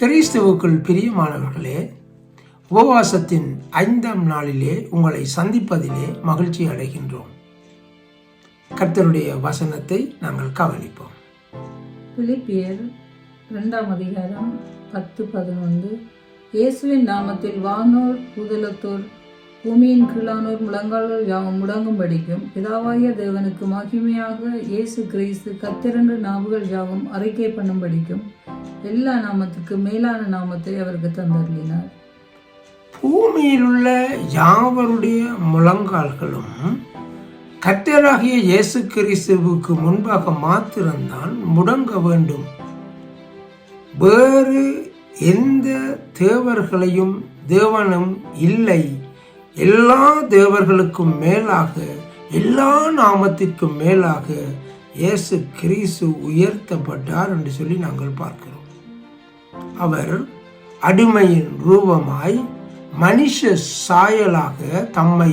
கிறிஸ்துவுக்குள் பிரியமானவர்களே உபவாசத்தின் ஐந்தாம் நாளிலே உங்களை சந்திப்பதிலே மகிழ்ச்சி அடைகின்றோம். கர்த்தருடைய வசனத்தை நாங்கள் கவனிப்போம். பிலிப்பியர் இரண்டாம் அதிகாரம் பத்து பதினொன்று இயேசுவின் நாமத்தில் வானோர் பூதலத்தோர் பூமியின் கீழானோர் முழங்கால்கள் யாவும் முடங்கும்படிக்கும் பிதாவாகிய தேவனுக்கு மகிமையாக இயேசு கிறிஸ்து கத்திரண்டு நாவுகள் யாவும் அறிக்கை பண்ணும்படிக்கும் எல்லா நாமத்துக்கு மேலான நாமத்தை அவருக்கு தந்தருளினார். பூமியில் உள்ள யாவருடைய முழங்கால்களும் கத்தராகிய இயேசு கிறிஸ்துவுக்கு முன்பாக மாத்திரம்தான் முடங்க வேண்டும். வேறு எந்த தேவர்களையும் தேவனும் இல்லை. எல்லா தேவர்களுக்கும் மேலாக எல்லா நாமத்திற்கும் மேலாக இயேசு கிரீசு உயர்த்தப்பட்டார் என்று சொல்லி நாங்கள் பார்க்கிறோம். அவர் அடிமையின் ரூபமாய் மனுஷ சாயலாக தம்மை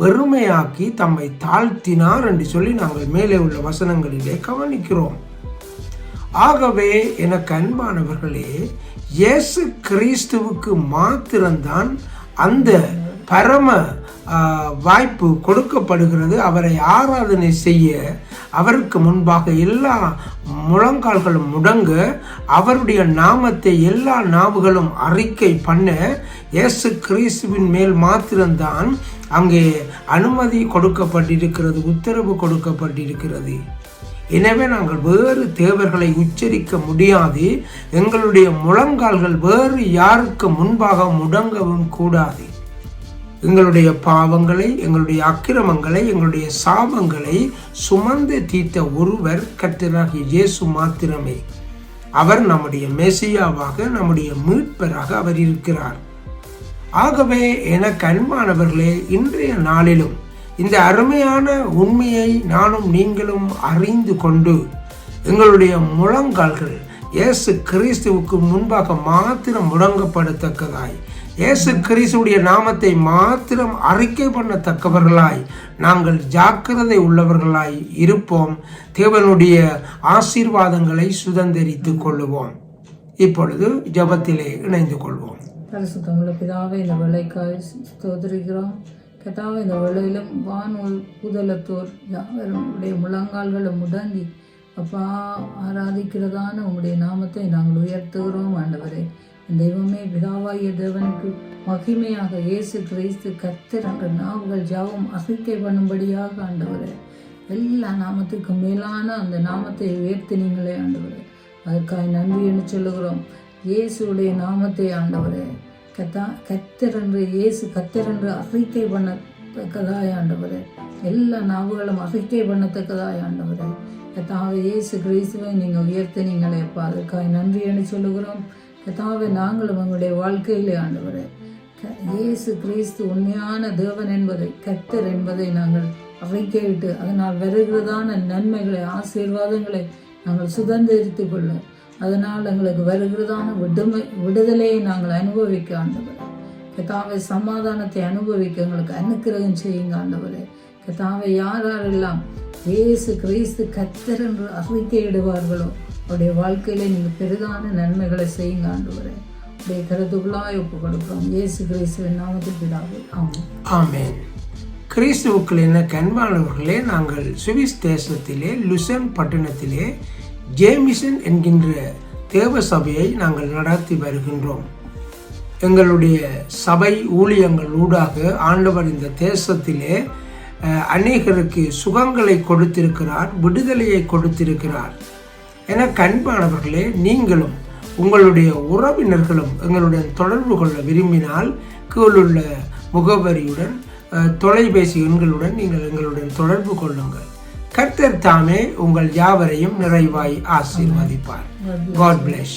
வெறுமையாக்கி தம்மை தாழ்த்தினார் என்று சொல்லி நாங்கள் மேலே உள்ள வசனங்களிலே கவனிக்கிறோம். ஆகவே எனக்கு அன்பானவர்களே இயேசு கிறிஸ்துவுக்கு மாத்திரம்தான் அந்த பரம வாய்ப்பு கொடுக்கப்படுகிறது. அவரை ஆராதனை செய்ய அவருக்கு முன்பாக எல்லா முழங்கால்களும் முடங்க அவருடைய நாமத்தை எல்லா நாவுகளும் அறிக்கை பண்ண இயேசு கிறிஸ்துவின் மேல் மாத்திரம்தான் அங்கே அனுமதி கொடுக்கப்பட்டிருக்கிறது உத்தரவு கொடுக்கப்பட்டிருக்கிறது. எனவே நாங்கள் வேறு தேவர்களை உச்சரிக்க முடியாது. எங்களுடைய முழங்கால்கள் வேறு யாருக்கு முன்பாக முடங்கவும் கூடாது. எங்களுடைய பாவங்களை எங்களுடைய அக்கிரமங்களை எங்களுடைய சாபங்களை சுமந்து தீர்த்த ஒருவர் கர்த்தராகிய இயேசு மாத்திரமே. அவர் நம்முடைய மெசியாவாக நம்முடைய மீட்பராக அவர் இருக்கிறார். ஆகவே எனக்கு அன்பானவர்களே இன்றைய நாளிலும் இந்த அருமையான உண்மையை நானும் நீங்களும் அறிந்து கொண்டு எங்களுடைய முழங்கால்கள் இயேசு கிறிஸ்துவுக்கு முன்பாக மாத்திரம் முடங்கப்படத்தக்கதாய் இயேசு கிறிஸ்துடைய நாமத்தை மாத்திரம் அறிக்கை பண்ணத்தக்கவர்களாய் நாங்கள் ஜாக்கிரதை உள்ளவர்களாய் இருப்போம். தேவனுடைய ஆசீர்வாதங்களை சுதந்திரித்து கொள்ளுவோம். இப்பொழுது ஜெபத்திலே இணைந்து கொள்வோம். பரிசுத்தமுள்ள பிதாவை இந்த வேலைக்காய் ஸ்தோத்திரிக்கிறோம். கதாவை இந்த வேலையிலும் வானூர் புதலத்தோர் உடைய முழங்கால்களும் முடங்கி அப்பா ஆராதிக்கிறதான உங்களுடைய நாமத்தை நாங்கள் உயர்த்துகிறோம் ஆண்டவரே. தெய்வமே பிதாவாய தேவனுக்கு மகிமையாக இயேசு கிறிஸ்து கர்த்தர் என்ற நாவுகள் ஜாவும் அசைக்கை பண்ணும்படியாக ஆண்டவரே. எல்லா நாமத்துக்கும் மேலான அந்த நாமத்தை உயர்த்தினீங்களே ஆண்டவரே. அதற்காக நன்றி என்று சொல்லுகிறோம். இயேசுடைய நாமத்தை ஆண்டவரே. கத்தா கத்தர் என்று இயேசு கத்தர் என்று அசைக்கை பண்ணத்தக்கதாய் ஆண்டவரே. எல்லா நாவுகளும் அசைக்கை பண்ணத்தக்கதாய் ஆண்டவரே. கத்தாவை இயேசு கிறிஸ்துவை நீங்கள் உயர்த்தினீங்களே அப்பா. அதற்காக நன்றி என்று சொல்லுகிறோம். கத்தாவை நாங்களும் எங்களுடைய வாழ்க்கையிலே ஆண்டவரே இயேசு கிறிஸ்து உண்மையான தேவன் என்பதை கத்தர் என்பதை நாங்கள் அறிக்கையிட்டு அதனால் வருகிறதான நன்மைகளை ஆசீர்வாதங்களை நாங்கள் சுதந்திரித்துக் கொள்ள அதனால் எங்களுக்கு வருகிறதான விடுமை விடுதலையை நாங்கள் அனுபவிக்க ஆண்டவரே. கத்தாவை சமாதானத்தை அனுபவிக்க எங்களுக்கு அனுக்கிரகம் செய்யுங்க ஆண்டவரே. கத்தாவை யாரெல்லாம் இயேசு கிறிஸ்து கத்தர் என்று அறிக்கையிடுவார்களோ அவருடைய வாழ்க்கையில் நீங்கள் பெரிதான நன்மைகளை செய்யுங்க ஆண்டவரே. உடைய கருத்துக்குள்ளாய் ஒப்பு கொடுக்கிறோம். இயேசு கிறிஸ்துவின் நாமத்தில் பிதாவே ஆமாம் ஆமென். கிறிஸ்துவுக்கள் என்ன கண்பானவர்களே நாங்கள் சுவிஸ் தேசத்திலே லுசன் பட்டணத்திலே ஜேமிசன் என்கின்ற தேவ சபையை நாங்கள் நடத்தி வருகின்றோம். எங்களுடைய சபை ஊழியங்கள் ஊடாக ஆண்டவர் இந்த தேசத்திலே அநேகருக்கு சுகங்களை கொடுத்திருக்கிறார் விடுதலையை கொடுத்திருக்கிறார். என கண்பானவர்களே நீங்களும் உங்களுடைய உறவினர்களும் எங்களுடன் தொடர்பு கொள்ள விரும்பினால் கீழுள்ள முகவரியுடன் தொலைபேசி எண்களுடன் நீங்கள் எங்களுடன் தொடர்பு கொள்ளுங்கள். கர்த்தர் தாமே உங்கள் யாவரையும் நிறைவாய் ஆசீர்வதிப்பார். God bless